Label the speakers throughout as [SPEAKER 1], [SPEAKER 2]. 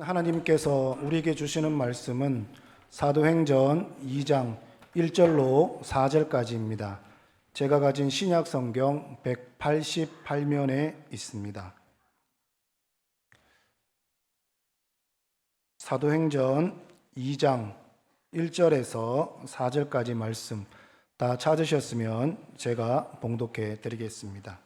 [SPEAKER 1] 하나님께서 우리에게 주시는 말씀은 사도행전 2장 1절로 4절까지입니다. 제가 가진 신약 성경 188면에 있습니다. 사도행전 2장 1절에서 4절까지 말씀 다 찾으셨으면 제가 봉독해 드리겠습니다.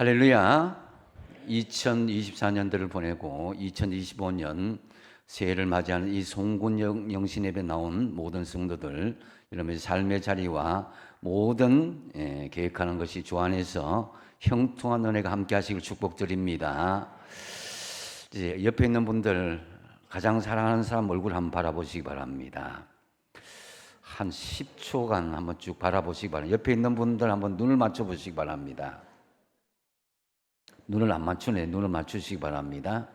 [SPEAKER 2] 할렐루야. 2024년도를 보내고 2025년 새해를 맞이하는 이 송군 영- 영신 예배 나온 모든 성도들 여러분의 삶의 자리와 모든 예, 계획하는 것이 주 안에서 형통한 은혜가 함께 하시길 축복드립니다. 이제 옆에 있는 분들 가장 사랑하는 사람 얼굴 한번 바라보시기 바랍니다. 한 10초간 한번 쭉 바라보시기 바랍니다. 옆에 있는 분들 한번 눈을 맞춰 보시기 바랍니다. 눈을 안 맞추네. 눈을 맞추시기 바랍니다.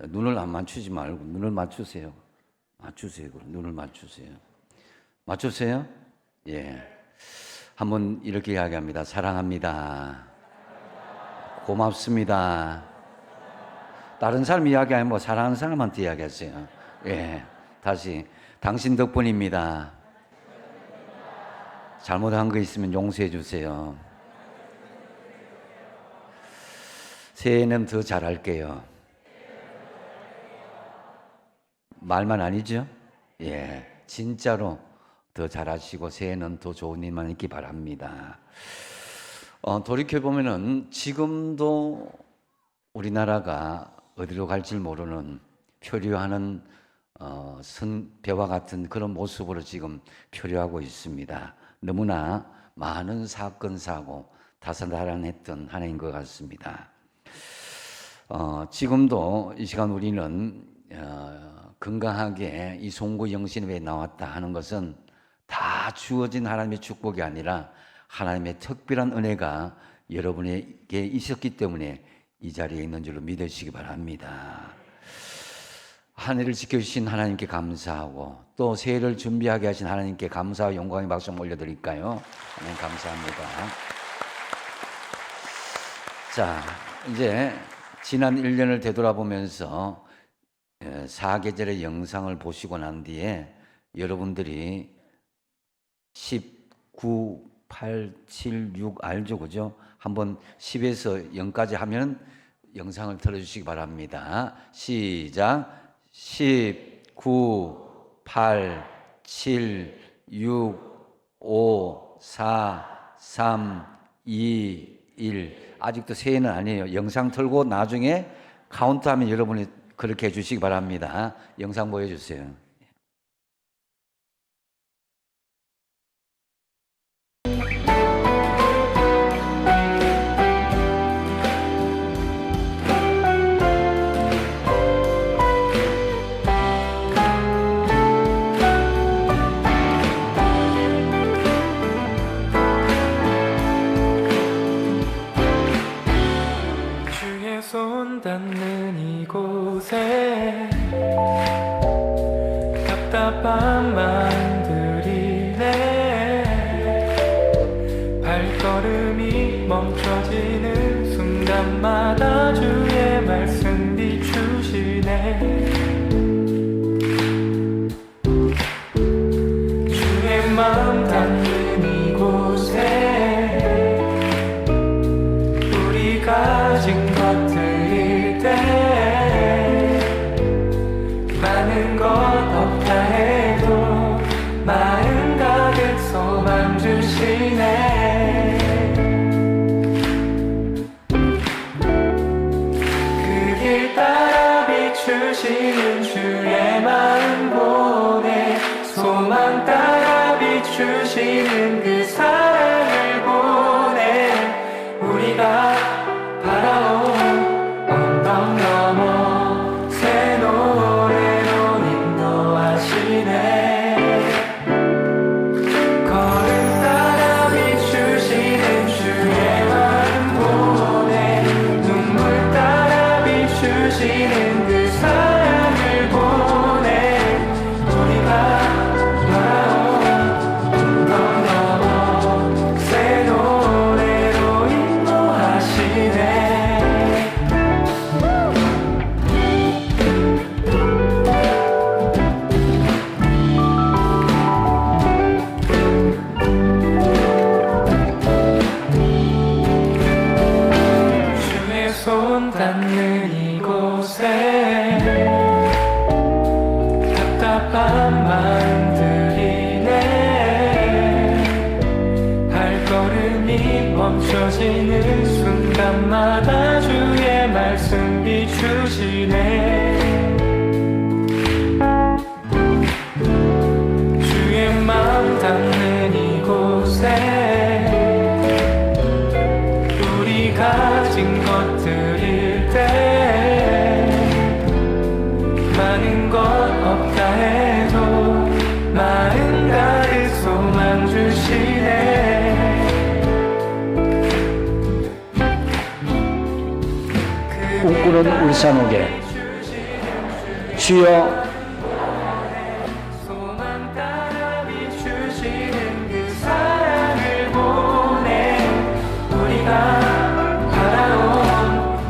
[SPEAKER 2] 눈을 안 맞추지 말고 눈을 맞추세요. 맞추세요. 눈을 맞추세요. 맞추세요? 예. 한번 이렇게 이야기합니다. 사랑합니다. 고맙습니다. 다른 사람 이야기하면 뭐 사랑하는 사람한테 이야기하세요. 예. 다시 당신 덕분입니다. 잘못한 거 있으면 용서해 주세요. 새해는 더 잘할게요. 말만 아니죠? 예, 진짜로 더 잘하시고 새해는 더 좋은 일만 있기 바랍니다. 어, 돌이켜 보면은 지금도 우리나라가 어디로 갈지 모르는 표류하는 어, 선배와 같은 그런 모습으로 지금 표류하고 있습니다. 너무나 많은 사건 사고 다사다난했던 한 해인 것 같습니다. 어, 지금도 이 시간 우리는 어, 건강하게 이 송구 영신회에 나왔다 하는 것은 다 주어진 하나님의 축복이 아니라 하나님의 특별한 은혜가 여러분에게 있었기 때문에 이 자리에 있는 줄로 믿으시기 바랍니다. 한 해를 지켜주신 하나님께 감사하고 또 새해를 준비하게 하신 하나님께 감사와 영광의 박수 올려드릴까요? 하나님 감사합니다. 자, 이제 지난 1년을 되돌아보면서 예, 사계절의 영상을 보시고 난 뒤에 여러분들이 19, 8, 7, 6 알죠? 그죠? 한번 10에서 0까지 하면 영상을 틀어주시기 바랍니다. 시작. 10, 9, 8, 7, 6, 5, 4, 3, 2, 1. 아직도 새해는 아니에요. 영상 틀고 나중에 카운트하면 여러분이 그렇게 해주시기 바랍니다. 영상 보여주세요.
[SPEAKER 3] 순간마다 주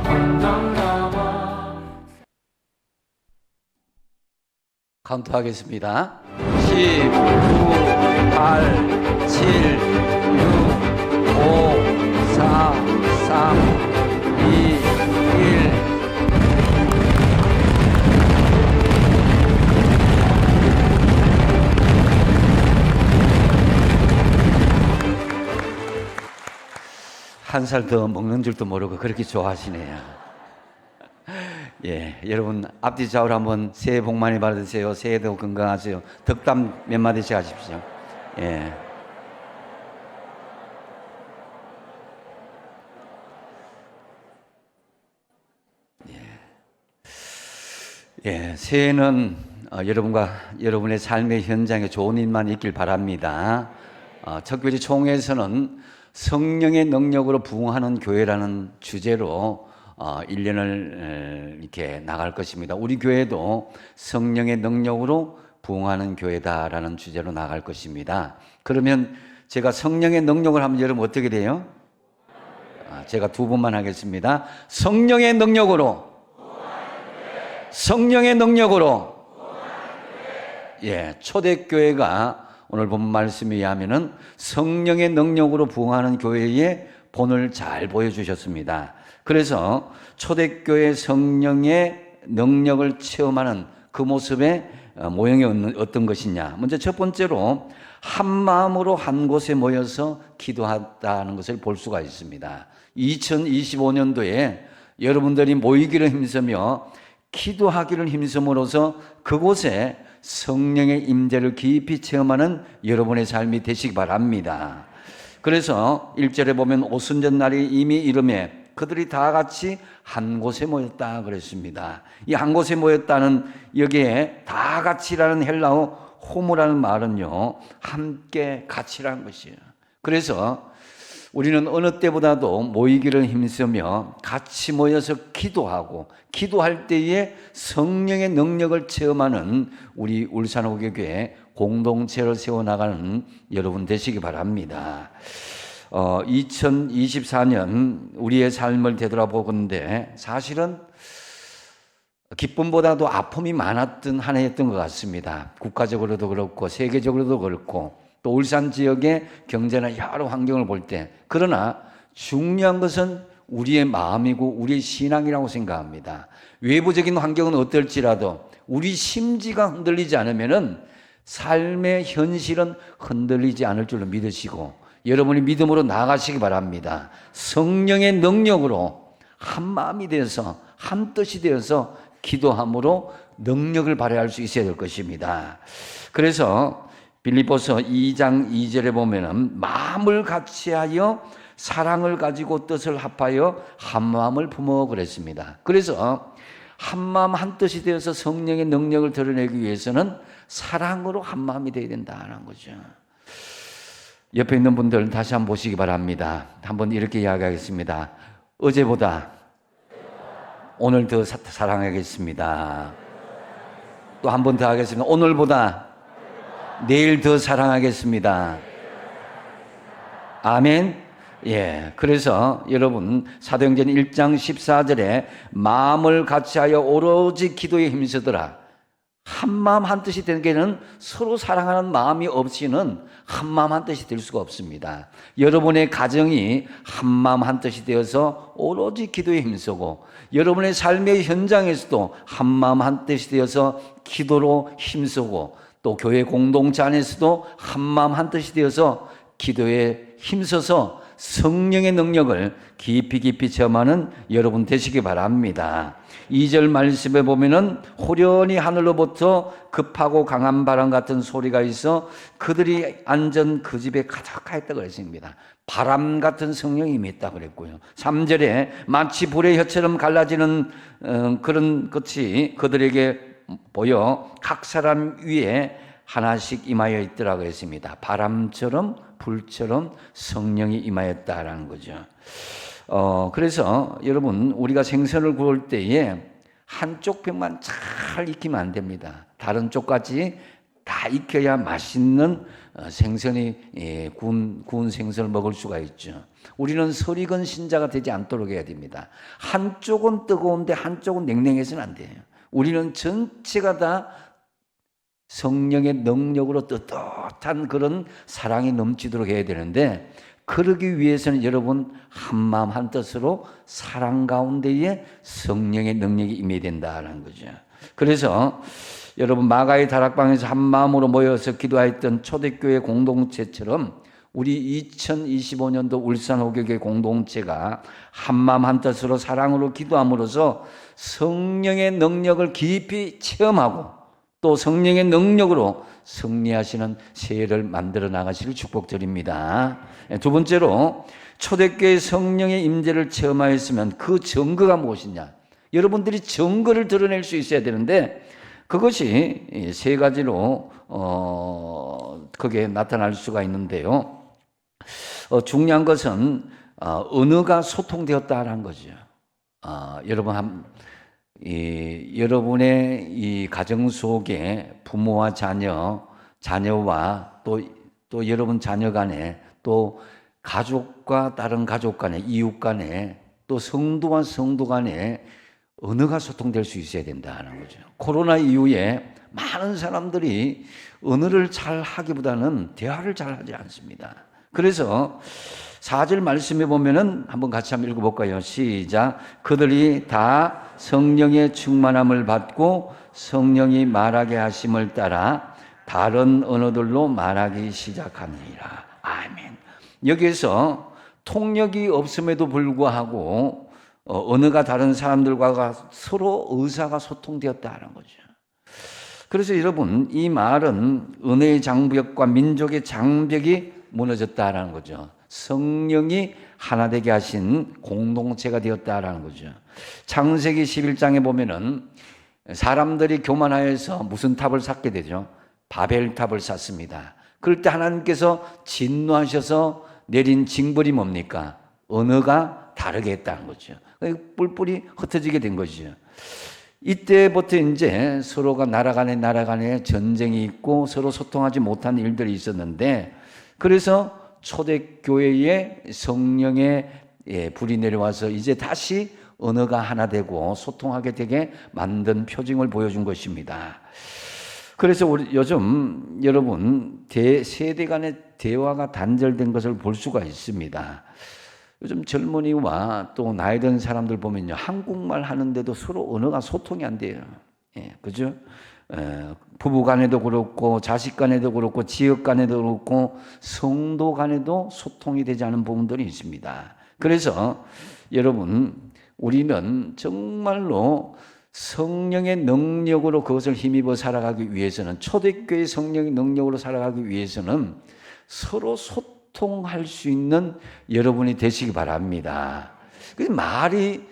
[SPEAKER 3] 언덕 넘어
[SPEAKER 2] 카운트 하겠습니다. 10, 9, 8, 7, 한 살 더 먹는 줄도 모르고 그렇게 좋아하시네요. 예, 여러분 앞뒤 좌우로 한번 새해 복 많이 받으세요. 새해도 건강하세요. 덕담 몇 마디씩 하십시오. 예. 예, 예 새해는 어, 여러분과 여러분의 삶의 현장에 좋은 일만 있길 바랍니다. 어, 특별히 총회에서는 성령의 능력으로 부흥하는 교회라는 주제로 어, 1년을 이렇게 나갈 것입니다. 우리 교회도 성령의 능력으로 부흥하는 교회다라는 주제로 나갈 것입니다. 그러면 제가 성령의 능력을 하면 여러분 어떻게 돼요? 아, 제가 두 번만 하겠습니다. 성령의 능력으로 성령의 능력으로 예, 초대교회가 오늘 본 말씀에 의하면은 성령의 능력으로 부흥하는 교회의 본을 잘 보여주셨습니다. 그래서 초대교회 성령의 능력을 체험하는 그 모습의 어, 모형이 어떤 것이냐. 먼저 첫 번째로 한 마음으로 한 곳에 모여서 기도하다는 것을 볼 수가 있습니다. 2025년도에 여러분들이 모이기를 힘쓰며 기도하기를 힘쓰므로써 그곳에 성령의 임재를 깊이 체험하는 여러분의 삶이 되시기 바랍니다. 그래서 1절에 보면 오순절 날이 이미 이름에 그들이 다 같이 한 곳에 모였다 그랬습니다. 이 한 곳에 모였다는 여기에 다 같이라는 헬라어 호모라는 말은요, 함께 같이라는 것이에요. 그래서 우리는 어느 때보다도 모이기를 힘쓰며 같이 모여서 기도하고 기도할 때에 성령의 능력을 체험하는 우리 울산호교교회 공동체를 세워나가는 여러분 되시기 바랍니다. 어, 2024년 우리의 삶을 되돌아보건데 사실은 기쁨보다도 아픔이 많았던 한 해였던 것 같습니다. 국가적으로도 그렇고 세계적으로도 그렇고 또 울산 지역의 경제나 여러 환경을 볼 때 그러나 중요한 것은 우리의 마음이고 우리의 신앙이라고 생각합니다. 외부적인 환경은 어떨지라도 우리 심지가 흔들리지 않으면은 삶의 현실은 흔들리지 않을 줄로 믿으시고 여러분이 믿음으로 나아가시기 바랍니다. 성령의 능력으로 한 마음이 되어서 한 뜻이 되어서 기도함으로 능력을 발휘할 수 있어야 될 것입니다. 그래서 빌립보서 2장 2절에 보면은 마음을 같이하여 사랑을 가지고 뜻을 합하여 한 마음을 품어 그랬습니다. 그래서 한 마음 한 뜻이 되어서 성령의 능력을 드러내기 위해서는 사랑으로 한 마음이 되어야 된다는 거죠. 옆에 있는 분들 다시 한번 보시기 바랍니다. 한번 이렇게 이야기하겠습니다. 어제보다 오늘 더 사, 사랑하겠습니다. 또 한 번 더 하겠습니다. 오늘보다 내일 더 사랑하겠습니다. 아멘. 예. 그래서 여러분 사도행전 1장 14절에 마음을 같이하여 오로지 기도에 힘쓰더라. 한 마음 한 뜻이 되는 게는 서로 사랑하는 마음이 없이는 한 마음 한 뜻이 될 수가 없습니다. 여러분의 가정이 한 마음 한 뜻이 되어서 오로지 기도에 힘쓰고 여러분의 삶의 현장에서도 한 마음 한 뜻이 되어서 기도로 힘쓰고 또 교회 공동체 안에서도 한 마음 한 뜻이 되어서 기도에 힘써서 성령의 능력을 깊이 깊이 체험하는 여러분 되시기 바랍니다. 2절 말씀에 보면은 호련히 하늘로부터 급하고 강한 바람 같은 소리가 있어 그들이 앉은 그 집에 가득하였다 그랬습니다. 바람 같은 성령이 임했다 그랬고요. 3절에 마치 불의 혀처럼 갈라지는 어, 그런 것이 그들에게 보여 각 사람 위에 하나씩 임하여 있더라고 했습니다. 바람처럼 불처럼 성령이 임하였다라는 거죠. 어, 그래서 여러분 우리가 생선을 구울 때에 한쪽 벽만 잘 익히면 안 됩니다. 다른 쪽까지 다 익혀야 맛있는 어, 생선이 예, 구운, 구운 생선을 먹을 수가 있죠. 우리는 설익은 신자가 되지 않도록 해야 됩니다. 한쪽은 뜨거운데 한쪽은 냉랭해서는 안 돼요. 우리는 전체가 다 성령의 능력으로 떳떳한 그런 사랑이 넘치도록 해야 되는데 그러기 위해서는 여러분 한 마음 한 뜻으로 사랑 가운데에 성령의 능력이 임해야 된다는 거죠. 그래서 여러분 마가의 다락방에서 한 마음으로 모여서 기도했던 초대교회 공동체처럼 우리 2025년도 울산 호교회 공동체가 한 마음 한 뜻으로 사랑으로 기도함으로써 성령의 능력을 깊이 체험하고 또 성령의 능력으로 승리하시는 새해를 만들어 나가시를 축복드립니다. 예, 두 번째로 초대교회 성령의 임재를 체험하였으면 그 증거가 무엇이냐? 여러분들이 증거를 드러낼 수 있어야 되는데 그것이 세 가지로 어 그게 나타날 수가 있는데요. 어, 중요한 것은 어, 언어가 소통되었다라는 거죠. 어, 여러분 한 이, 여러분의 이 가정 속에 부모와 자녀, 자녀와 또, 또 여러분 자녀 간에 또 가족과 다른 가족 간에 이웃 간에 또 성도와 성도 간에 언어가 소통될 수 있어야 된다는 거죠. 코로나 이후에 많은 사람들이 언어를 잘 하기보다는 대화를 잘 하지 않습니다. 그래서 4절 말씀에 보면은 한번 같이 한번 읽어볼까요? 시작. 그들이 다 성령의 충만함을 받고 성령이 말하게 하심을 따라 다른 언어들로 말하기 시작합니다. 아멘. 여기에서 통역이 없음에도 불구하고 어, 언어가 다른 사람들과 서로 의사가 소통되었다는 거죠. 그래서 여러분 이 말은 은혜의 장벽과 민족의 장벽이 무너졌다라는 거죠. 성령이 하나 되게 하신 공동체가 되었다라는 거죠. 창세기 11장에 보면은 사람들이 교만하여서 무슨 탑을 쌓게 되죠? 바벨탑을 쌓습니다. 그럴 때 하나님께서 진노하셔서 내린 징벌이 뭡니까? 언어가 다르게 했다는 거죠. 뿔뿔이 흩어지게 된 것이죠. 이때부터 이제 서로가 나라 간에 나라 간에 전쟁이 있고 서로 소통하지 못한 일들이 있었는데 그래서 초대교회에 성령의 예, 불이 내려와서 이제 다시 언어가 하나 되고 소통하게 되게 만든 표징을 보여준 것입니다. 그래서 우리 요즘 여러분 대, 세대 간의 대화가 단절된 것을 볼 수가 있습니다. 요즘 젊은이와 또 나이 든 사람들 보면요 한국말 하는데도 서로 언어가 소통이 안 돼요. 예, 그죠? 에, 부부 간에도 그렇고 자식 간에도 그렇고 지역 간에도 그렇고 성도 간에도 소통이 되지 않은 부분들이 있습니다. 그래서 여러분 우리는 정말로 성령의 능력으로 그것을 힘입어 살아가기 위해서는 초대교회 성령의 능력으로 살아가기 위해서는 서로 소통할 수 있는 여러분이 되시기 바랍니다. 그 말이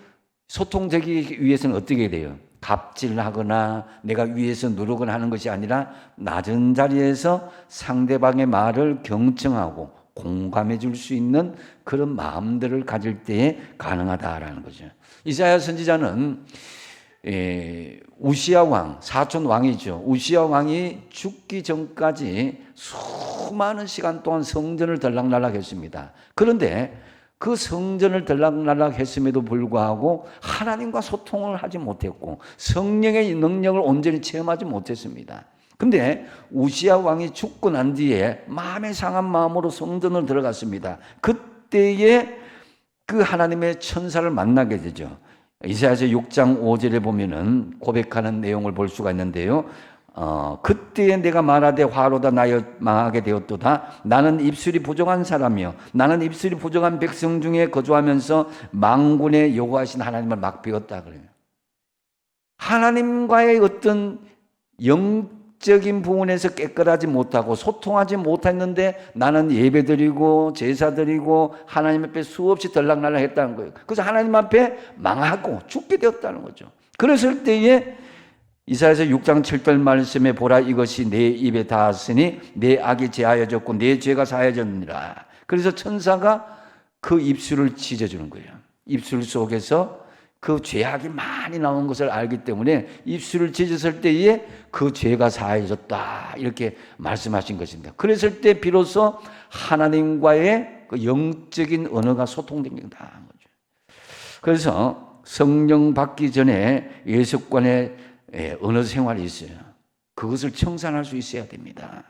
[SPEAKER 2] 소통되기 위해서는 어떻게 돼요? 갑질하거나 내가 위에서 누르거나 하는 것이 아니라 낮은 자리에서 상대방의 말을 경청하고 공감해 줄 수 있는 그런 마음들을 가질 때에 가능하다라는 거죠. 이사야 선지자는 에, 우시아 왕, 사촌 왕이죠. 우시아 왕이 죽기 전까지 수많은 시간 동안 성전을 들락날락했습니다. 그런데 그 성전을 들락날락 했음에도 불구하고 하나님과 소통을 하지 못했고 성령의 능력을 온전히 체험하지 못했습니다. 근데 우시아 왕이 죽고 난 뒤에 마음에 상한 마음으로 성전을 들어갔습니다. 그때에 그 하나님의 천사를 만나게 되죠. 이사야서 6장 5절에 보면은 고백하는 내용을 볼 수가 있는데요. 어, 그때에 내가 말하되 화로다 나여 망하게 되었도다. 나는 입술이 부정한 사람이요. 나는 입술이 부정한 백성 중에 거주하면서 망군의 요구하신 하나님을 막 배웠다 그래요. 하나님과의 어떤 영적인 부분에서 깨끗하지 못하고 소통하지 못했는데 나는 예배 드리고 제사 드리고 하나님 앞에 수없이 들락날락 했다는 거예요. 그래서 하나님 앞에 망하고 죽게 되었다는 거죠. 그랬을 때에 이사야서 6장 7절 말씀에 보라 이것이 내 입에 닿았으니 내 악이 제하여졌고 내 죄가 사하여졌느니라. 그래서 천사가 그 입술을 찢어주는 거예요. 입술 속에서 그 죄악이 많이 나온 것을 알기 때문에 입술을 찢었을 때에 그 죄가 사해졌다 이렇게 말씀하신 것입니다. 그랬을 때 비로소 하나님과의 그 영적인 언어가 소통된다는 거죠. 그래서 성령 받기 전에 예수관의 예, 언어 생활이 있어요. 그것을 청산할 수 있어야 됩니다.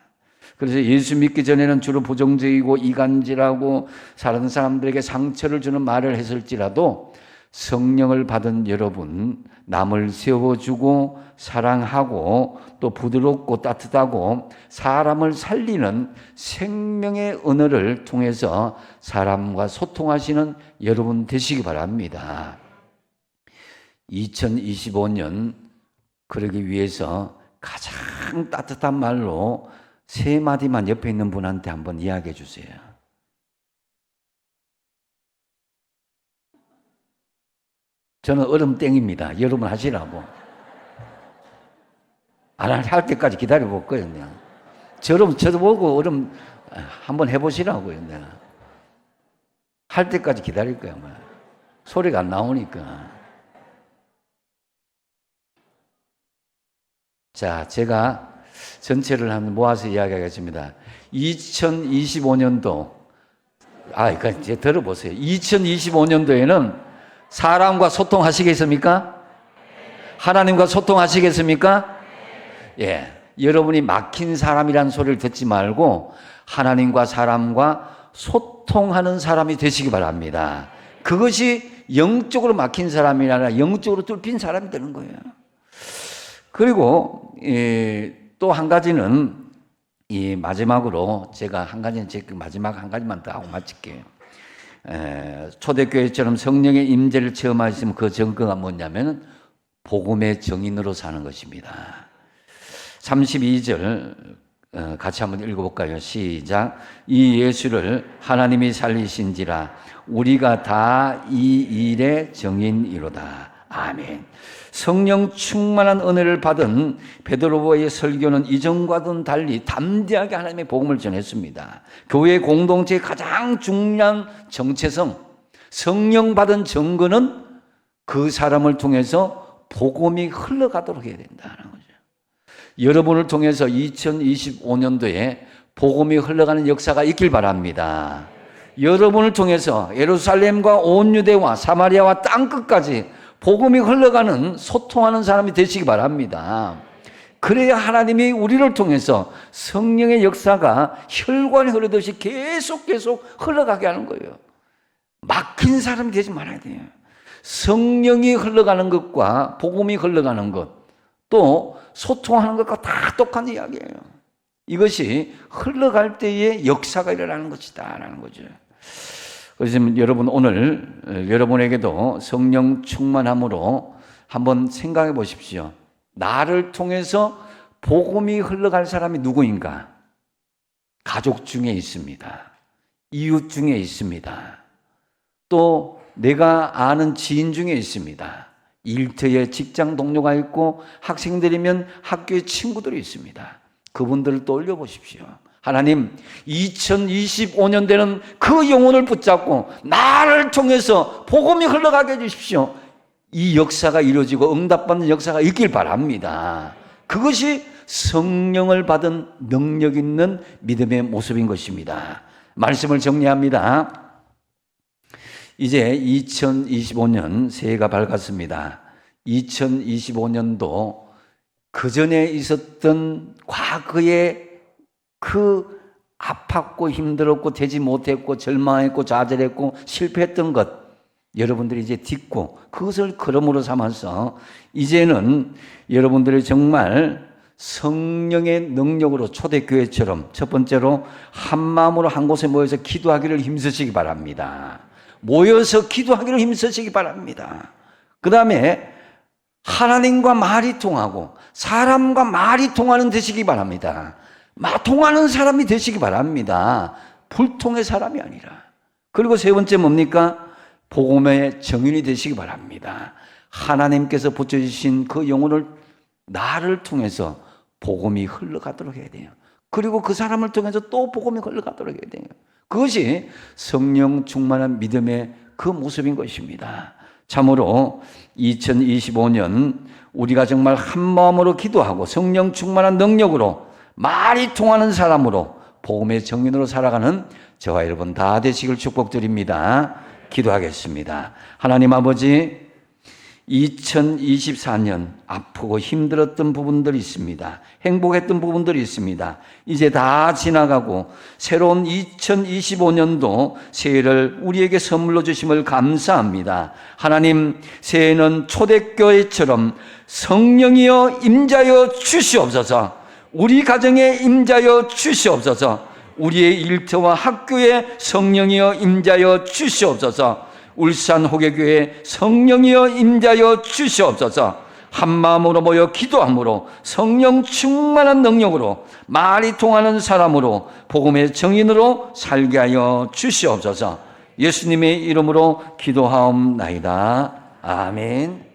[SPEAKER 2] 그래서 예수 믿기 전에는 주로 부정적이고 이간질하고 다른 사람들에게 상처를 주는 말을 했을지라도 성령을 받은 여러분, 남을 세워주고 사랑하고 또 부드럽고 따뜻하고 사람을 살리는 생명의 언어를 통해서 사람과 소통하시는 여러분 되시기 바랍니다. 2025년 그러기 위해서 가장 따뜻한 말로 세 마디만 옆에 있는 분한테 한번 이야기해 주세요. 저는 얼음 땡입니다. 여러분 하시라고. 안할 때까지 기다려 볼 거예요. 그냥. 저럼 저도 보고 얼음 한번 해보시라고요. 내가. 할 때까지 기다릴 거야. 뭐. 소리가 안 나오니까. 자, 제가 전체를 한 모아서 이야기하겠습니다. 2025년도, 아, 그러니까 이제 들어보세요. 2025년도에는 사람과 소통하시겠습니까? 하나님과 소통하시겠습니까? 예. 여러분이 막힌 사람이란 소리를 듣지 말고 하나님과 사람과 소통하는 사람이 되시기 바랍니다. 그것이 영적으로 막힌 사람이 아니라 영적으로 뚫힌 사람이 되는 거예요. 그리고 또 한 가지는 이 마지막으로 제가 한 가지는 제 마지막 한 가지만 더 하고 마칠게요. 에, 초대교회처럼 성령의 임재를 체험하시면 그 증거가 뭐냐면 복음의 정인으로 사는 것입니다. 32절 어, 같이 한번 읽어볼까요? 시작. 이 예수를 하나님이 살리신지라 우리가 다 이 일의 정인이로다. 아멘. 성령 충만한 은혜를 받은 베드로의 설교는 이전과는 달리 담대하게 하나님의 복음을 전했습니다. 교회 공동체의 가장 중요한 정체성, 성령 받은 증거는 그 사람을 통해서 복음이 흘러가도록 해야 된다는 거죠. 여러분을 통해서 2025년도에 복음이 흘러가는 역사가 있길 바랍니다. 여러분을 통해서 예루살렘과 온 유대와 사마리아와 땅 끝까지 복음이 흘러가는 소통하는 사람이 되시기 바랍니다. 그래야 하나님이 우리를 통해서 성령의 역사가 혈관이 흐르듯이 계속 계속 흘러가게 하는 거예요. 막힌 사람이 되지 말아야 돼요. 성령이 흘러가는 것과 복음이 흘러가는 것, 또 소통하는 것과 다 똑같은 이야기예요. 이것이 흘러갈 때에 역사가 일어나는 것이다라는 거죠. 그래서 여러분 오늘 어, 여러분에게도 성령 충만함으로 한번 생각해 보십시오. 나를 통해서 복음이 흘러갈 사람이 누구인가? 가족 중에 있습니다. 이웃 중에 있습니다. 또 내가 아는 지인 중에 있습니다. 일터에 직장 동료가 있고 학생들이면 학교에 친구들이 있습니다. 그분들을 떠올려 보십시오. 하나님 2025년 되는 그 영혼을 붙잡고 나를 통해서 복음이 흘러가게 해주십시오. 이 역사가 이루어지고 응답받는 역사가 있길 바랍니다. 그것이 성령을 받은 능력 있는 믿음의 모습인 것입니다. 말씀을 정리합니다. 이제 2025년 새해가 밝았습니다. 2025년도 그 전에 있었던 과거의 그 아팠고 힘들었고 되지 못했고 절망했고 좌절했고 실패했던 것 여러분들이 이제 딛고 그것을 걸음으로 삼아서 이제는 여러분들이 정말 성령의 능력으로 초대교회처럼 첫 번째로 한 마음으로 한 곳에 모여서 기도하기를 힘쓰시기 바랍니다. 모여서 기도하기를 힘쓰시기 바랍니다. 그 다음에 하나님과 말이 통하고 사람과 말이 통하는 되시기 바랍니다. 마 통하는 사람이 되시기 바랍니다. 불통의 사람이 아니라. 그리고 세 번째 뭡니까? 복음의 정인이 되시기 바랍니다. 하나님께서 붙여주신 그 영혼을 나를 통해서 복음이 흘러가도록 해야 돼요. 그리고 그 사람을 통해서 또 복음이 흘러가도록 해야 돼요. 그것이 성령 충만한 믿음의 그 모습인 것입니다. 참으로 2025년 우리가 정말 한 마음으로 기도하고 성령 충만한 능력으로 말이 통하는 사람으로 복음의 정인으로 살아가는 저와 여러분 다 되시길 축복드립니다. 기도하겠습니다. 하나님 아버지 2024년 아프고 힘들었던 부분들이 있습니다. 행복했던 부분들이 있습니다. 이제 다 지나가고 새로운 2025년도 새해를 우리에게 선물로 주심을 감사합니다. 하나님, 새해는 초대교회처럼 성령이여 임자여 주시옵소서. 우리 가정에 임자여 주시옵소서. 우리의 일터와 학교에 성령이여 임자여 주시옵소서. 울산 호계교회 성령이여 임자여 주시옵소서. 한 마음으로 모여 기도함으로 성령 충만한 능력으로 말이 통하는 사람으로 복음의 정인으로 살게 하여 주시옵소서. 예수님의 이름으로 기도하옵나이다. 아멘.